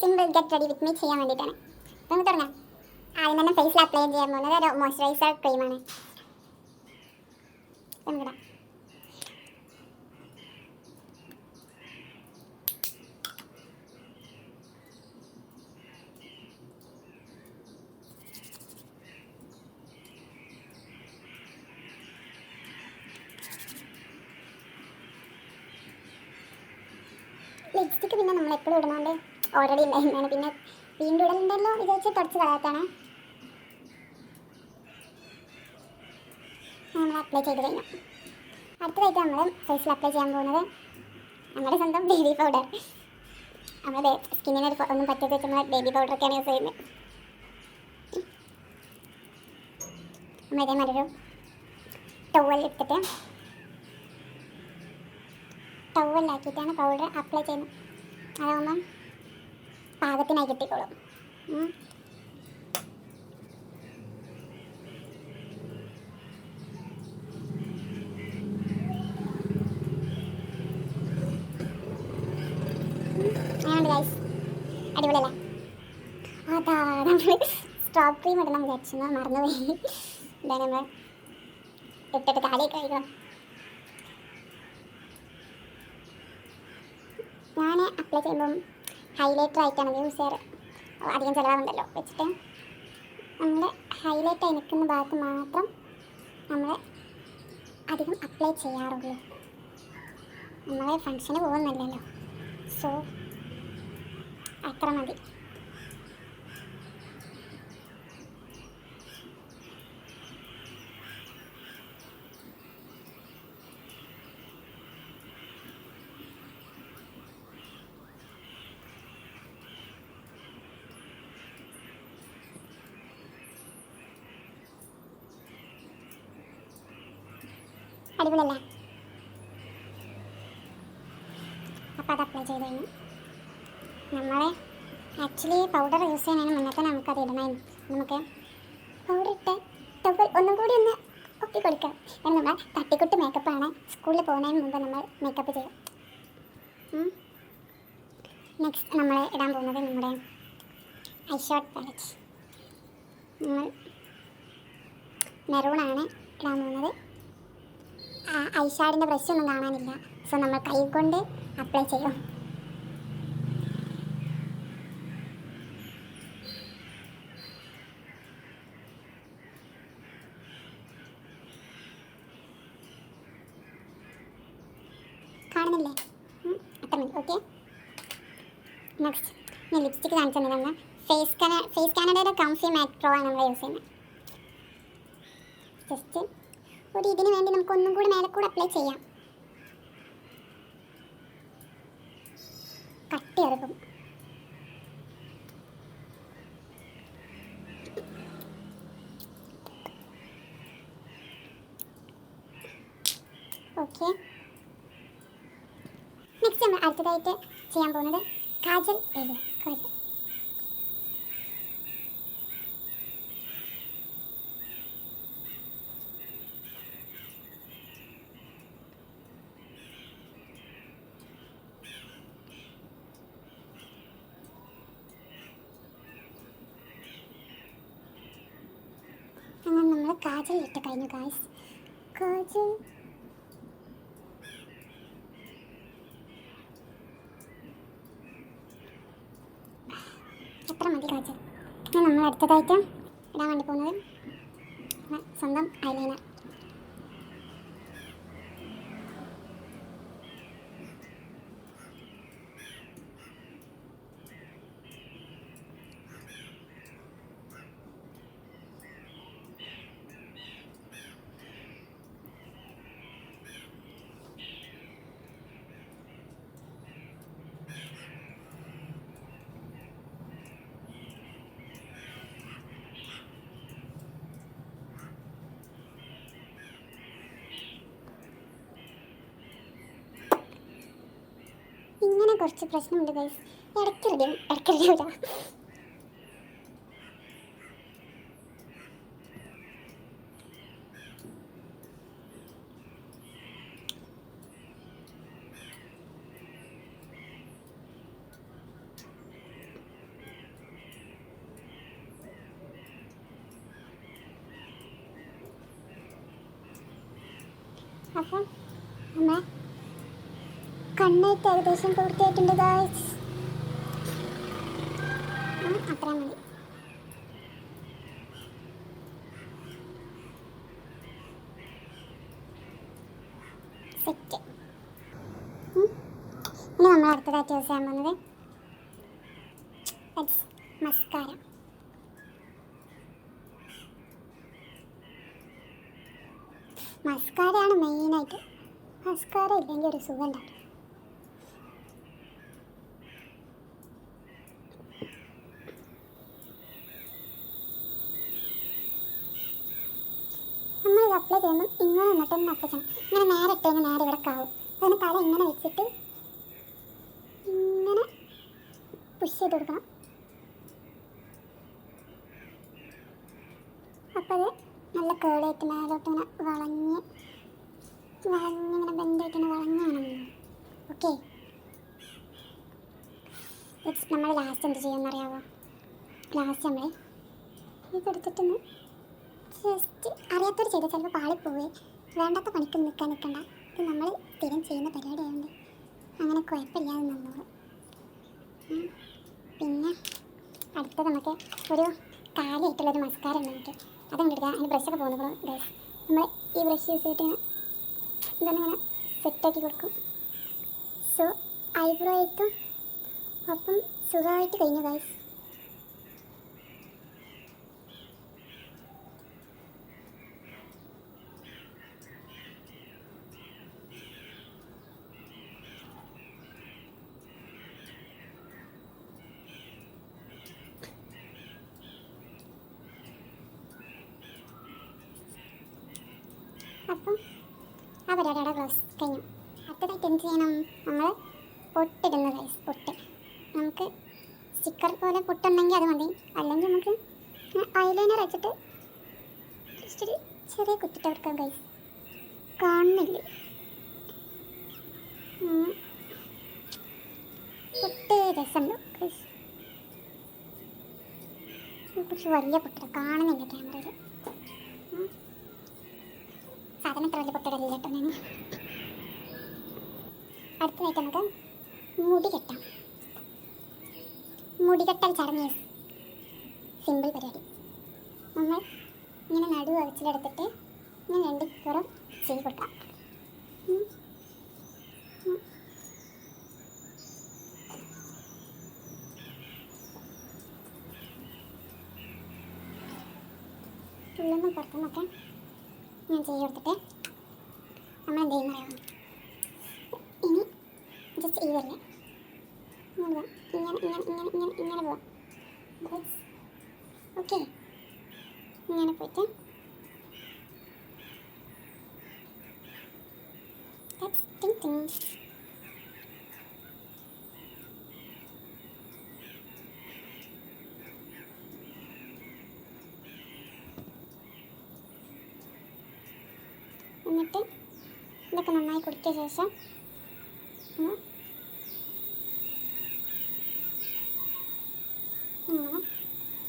Simple get ready with me ചെയ്യാൻ വേണ്ടിയിട്ടാണ്. അപ്പോൾ നമുക്ക് തുടങ്ങാം. ആദ്യം തന്നെ ഫേസിൽ അപ്ലൈ ചെയ്യാൻ പോകുന്നത് ഒരു മോയ്സ്ചറൈസർ ക്രീമാണ് നമുക്കിടാം പിന്നെ നമ്മൾ എപ്പോഴും ഇടുന്നതുകൊണ്ട് ഓൾറെഡി ഉണ്ടായിരുന്നതാണ് പിന്നെ വീണ്ടും ഇടലുണ്ടല്ലോ വിചാരിച്ച് തുടച്ച് കളയാത്താണ് നമ്മൾ അപ്ലൈ ചെയ്ത് കഴിഞ്ഞു. അടുത്തതായിട്ട് നമ്മൾ ഫേസിൽ അപ്ലൈ ചെയ്യാൻ പോകുന്നത് നമ്മുടെ സ്വന്തം ബേബി പൗഡർ നമ്മുടെ സ്കിന്നിന് ഒരു ഒന്നും പറ്റാത്ത വെച്ച് നമ്മൾ ബേബി പൗഡറൊക്കെയാണ് യൂസ് ചെയ്യുന്നത്. നമ്മൾ ഇതേമാതിരി ഒരു ടവൽ എടുത്തിട്ട് ടവലാക്കിയിട്ടാണ് പൗഡർ അപ്ലൈ ചെയ്യുന്നത്. അതാകുമ്പം പാകത്തിനായി കിട്ടിക്കോളും. അടിപൊളിയല്ലേ? ഇടണം വിചാരിച്ചു. മറന്നുപോയി. ഇതാണ് നമ്മൾ ഇട്ടിട്ട് കാലിയൊക്കെ കഴിക്കണം. ഞാൻ അപ്ലൈ ചെയ്യുമ്പം ഹൈലൈറ്റർ ആയിട്ടാണ് യൂസ് ചെയ്യാറ് അധികം ചിലവാകുന്നുണ്ടല്ലോ വെച്ചിട്ട് നമ്മൾ ഹൈലൈറ്റ് ആയി നിൽക്കുന്ന ഭാഗത്ത് മാത്രം നമ്മൾ അധികം അപ്ലൈ ചെയ്യാറുള്ളൂ. നമ്മൾ ഫങ്ഷന് പോകുന്നില്ലല്ലോ. സോ അത്ര മതി. അടിപൊളിയല്ലേ? അപ്പോൾ അത് അപ്ലൈ ചെയ്ത് കഴിഞ്ഞു. നമ്മൾ ആക്ച്വലി പൗഡർ യൂസ് ചെയ്യാനാണ് മുന്നത്തെ നമുക്കത് ഇടണമായിരുന്നു നമുക്ക് പൗഡർ ഇട്ട് ഒന്നും കൂടി ഒന്ന് ഒക്കി കൊടുക്കാം. നമ്മൾ തട്ടിക്കുട്ട് മേക്കപ്പാണ് സ്കൂളിൽ പോകുന്നതിന് മുമ്പ് നമ്മൾ മേക്കപ്പ് ചെയ്യും. നെക്സ്റ്റ് നമ്മൾ ഇടാൻ പോകുന്നത് നമ്മുടെ ഐഷോട്ട് പാലറ്റ് നമ്മൾ മെറൂണാണ് ഇടാൻ പോകുന്നത്. ഐഷാഡിന്റെ ബ്രഷ് ഒന്നും കാണാനില്ല. സോ നമ്മൾ കൈ കൊണ്ട് അപ്ലൈ ചെയ്യും കാണുന്നില്ലേ? അത്ര മതി ഓക്കെ നെക്സ്റ്റ് ഞാൻ ലിപ്സ്റ്റിക്ക് കാണിച്ചു തന്നതാണ് ഫേസ് കാന ഫേസ് കാനഡയുടെ കംഫി മാറ്റ് പ്രോ ആണ് നമ്മൾ യൂസ് ചെയ്യുന്നത്. ജസ്റ്റ് ഒരു ഇതിന് വേണ്ടി നമുക്ക് ഒന്നും കൂടി മേലെ കൂടെ അപ്ലൈ ചെയ്യാം. കട്ടി ഇറക്കും ഓക്കെ നെക്സ്റ്റ് നമ്മൾ അടുത്തതായിട്ട് ചെയ്യാൻ പോകുന്നത് കാജൽ എഴുതുക. കാജൽ അങ്ങനെ നമ്മൾ കാജൽ ഇട്ട് കഴിഞ്ഞു ഗായ്സ് കാജൽ. എത്ര മതി കാജൽ? നമ്മൾ അടുത്തതായിട്ട് ഇടാൻ വേണ്ടി പോകുന്നത്. സ്വന്തം ഐലൈനർ. കുറച്ച് പ്രശ്നമുണ്ട് ഗൈസ് ഇടയ്ക്ക് റെഡിയും ഇടയ്ക്ക് റെഡിയാവില്ല അപ്പം അമ്മ കണ്ണേറ്റ് ഏകദേശം പൂർത്തിയായിട്ടുണ്ട് ഗായ്സ് അത്ര മതി. സെറ്റ്. ഇനി നമ്മൾ അടുത്തതായിട്ട് യൂസ് ചെയ്യാൻ പോകുന്നത്. മസ്കാര മസ്കാരയാണ് മെയിനായിട്ട് മസ്കാര ഇല്ലെങ്കിൽ ഒരു സുഖം ഉണ്ടാവില്ല. നമ്മളിത് അപ്ലൈ ചെയ്യുമ്പോൾ ഇങ്ങനെ നിന്നിട്ട് തന്നെ അപ്ലൈ ചെയ്യണം. ഇങ്ങനെ നേരെ ഇട്ട് കഴിഞ്ഞാൽ നേരെ ഇവിടെ കാവും. അതിന് തല ഇങ്ങനെ വെച്ചിട്ട് ഇങ്ങനെ പുഷ് ചെയ്ത് കൊടുക്കണം. അപ്പോൾ അത് നല്ല കേളായിട്ട് മേലോട്ട് ഇങ്ങനെ വളഞ്ഞ് വളഞ്ഞിങ്ങനെ ബെൻഡായിട്ട് ഇങ്ങനെ വളഞ്ഞാണ് ഓക്കെ നമ്മൾ ലാസ്റ്റ് എന്ത് ചെയ്യുമെന്നറിയാവോ ലാസ്റ്റ് നമ്മൾ ഇതെടുത്തിട്ടൊന്ന് ജസ്റ്റ് അറിയാത്തൊരു ചെയ്ത് ചിലപ്പോൾ പാളിപ്പോവേ വേണ്ടാത്ത പണിക്ക് നിൽക്കാൻ നിൽക്കണ്ട ഇത് നമ്മൾ സ്ഥിരം ചെയ്യുന്ന പരിപാടിയായതുകൊണ്ട് അങ്ങനെ കുഴപ്പമില്ലാതെ നമ്മൾ പിന്നെ അടുത്തത് നമുക്ക് ഒരു കാലിയായിട്ടുള്ളൊരു മസ്കാര ഉണ്ട് നമുക്ക്. അതങ്ങ് എടുക്കാം അതിന് ബ്രഷൊക്കെ പോകുന്നപ്പോൾ ഗൈസ് നമ്മൾ ഈ ബ്രഷ് യൂസ് ചെയ്തിട്ട് ഇതൊന്നും ഇതൊന്ന് ഇങ്ങനെ സെറ്റാക്കി കൊടുക്കും. സോ ഐബ്രോ ആയിട്ടും അപ്പം സുഖമായിട്ട് കഴിഞ്ഞു ഗൈസ് അപ്പം ആ പരിപാടിയുടെ ക്ലോസ് കഴിഞ്ഞു. അടുത്തതായിട്ട് എന്ത് ചെയ്യണം? നമ്മൾ പൊട്ടിടുന്ന ഗൈസ് പൊട്ട്. നമുക്ക് സ്റ്റിക്കർ പോലെ പൊട്ടുണ്ടെങ്കിൽ അത് മതി. അല്ലെങ്കിൽ നമുക്ക് ഐലൈനർ വെച്ചിട്ട് ഒരു ചെറിയ കുത്തിട്ട് കൊടുക്കാം ഗൈസ് കാണുന്നില്ല. പൊട്ട് രസമുണ്ടോ ഗൈസ് കുറച്ച് വലിയ പൊട്ടിട കാണുന്നില്ല ക്യാമറയിൽ പൊട്ടിടലില്ല കേട്ടോ ഞാൻ അടുത്തതായിട്ട് നമുക്ക് മുടി കെട്ടാം മുടി കെട്ടൽ ചടങ്ങ് സിമ്പിൾ പരിപാടി നമ്മൾ ഇങ്ങനെ നടുവ് അകച്ചിലെടുത്തിട്ട് ഇങ്ങനെ രണ്ട് പുറം ചെയ്ത് കൊടുക്കാം. ഉള്ളിൽ പുറത്തുനിന്നൊക്കെ ഞാൻ ചെയ്ത് കൊടുത്തിട്ട് നമ്മൾ എന്ത് ചെയ്യുന്ന ഇനി ജസ്റ്റ് ഈ വരില്ല ഇങ്ങനെ പോവാം ഇങ്ങനെ ഇങ്ങനെ ഇങ്ങനെ ഇങ്ങനെ ഇങ്ങനെ പോവാം. ഓക്കെ ഇങ്ങനെ പോയിട്ട് ടിങ് ting. എന്നിട്ട് ഇതൊക്കെ നന്നായി കുടിച്ച ശേഷം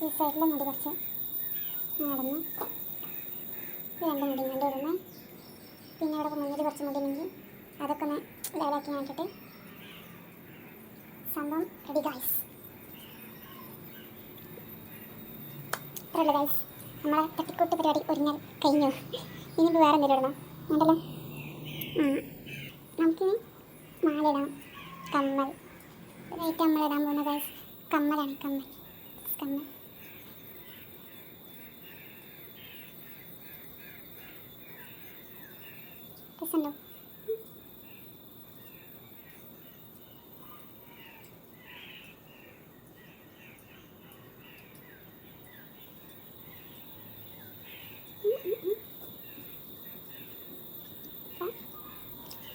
ഈ സൈഡിലെ മുടി കുറച്ച് നടന്ന് രണ്ട് മുടി കണ്ട് ഇടുന്നത് പിന്നെ ഇവിടെ മുന്നിൽ കുറച്ച് മുടി ഉണ്ടെങ്കിൽ അതൊക്കെ ഒന്ന് ലെവലാക്കി നോക്കിയിട്ട് സംഭവം റെഡി ഗൈസ് ഇത്രയുള്ള ഗൈസ് നമ്മളെ തട്ടിക്കൂട്ട് പരിപാടി ഒരുങ്ങാൻ കഴിഞ്ഞു. ഇനിയിപ്പോൾ വേറെ എന്തെങ്കിലും ഇടണം. ഉണ്ടല്ലോ നമുക്കിനി മാലിടാം കമ്മൽ. ഇതായിട്ട് നമ്മൾ ഇടാൻ പോകുന്ന കമ്മലാണ് കമ്മൽ. കമ്മൽ രസമുണ്ടോ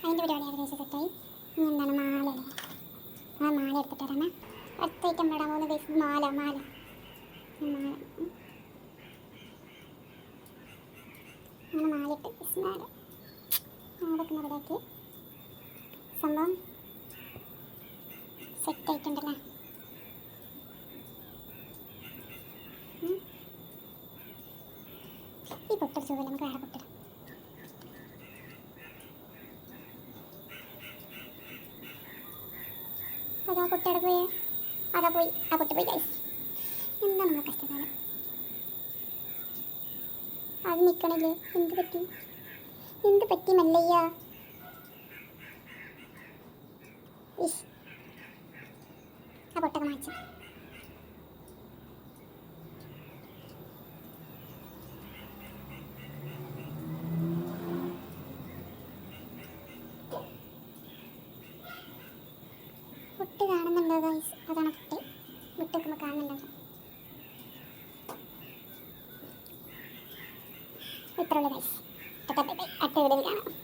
അതിന്റെ പരിപാടി ഏകദേശം സെറ്റായി ഇനി എന്താണ് മാല ആ മാല എടുത്തിട്ട് തരണേ അടുത്ത ഐറ്റം ഇടാൻ പോകുന്ന ബേസ് മാല മാല. മാല. അങ്ങനെ മാല ഇട്ട് മാല. അതൊക്കെ സംഭവം സെറ്റ് ആയിട്ടുണ്ടല്ലേ. ഈ പൊട്ടൊരു സുഖം നമുക്ക് വേറെ പൊട്ടിടാം അതാ പൊട്ടയുടെ പോയേ അതാ പോയി ആ കുട്ടി പോയി കഴിച്ചു എന്താ നമ്മളെ കഷ്ടകാലം? അത് നിൽക്കണില്ലേ എന്ത് പറ്റി? എന്ത് പറ്റി മല്ലയ്യ? ഇഷ്. ആ പൊട്ടൊക്കെ മാറ്റി പൊട്ട് കാണുന്നുണ്ടോ ഗൈസ് അതാണ് കുട്ടി വിട്ടൊക്കെ കാണുന്നുണ്ടോ? ഇത്രയുള്ള ഗൈസ് അടുത്ത വീഡിയോയിൽ കാണാം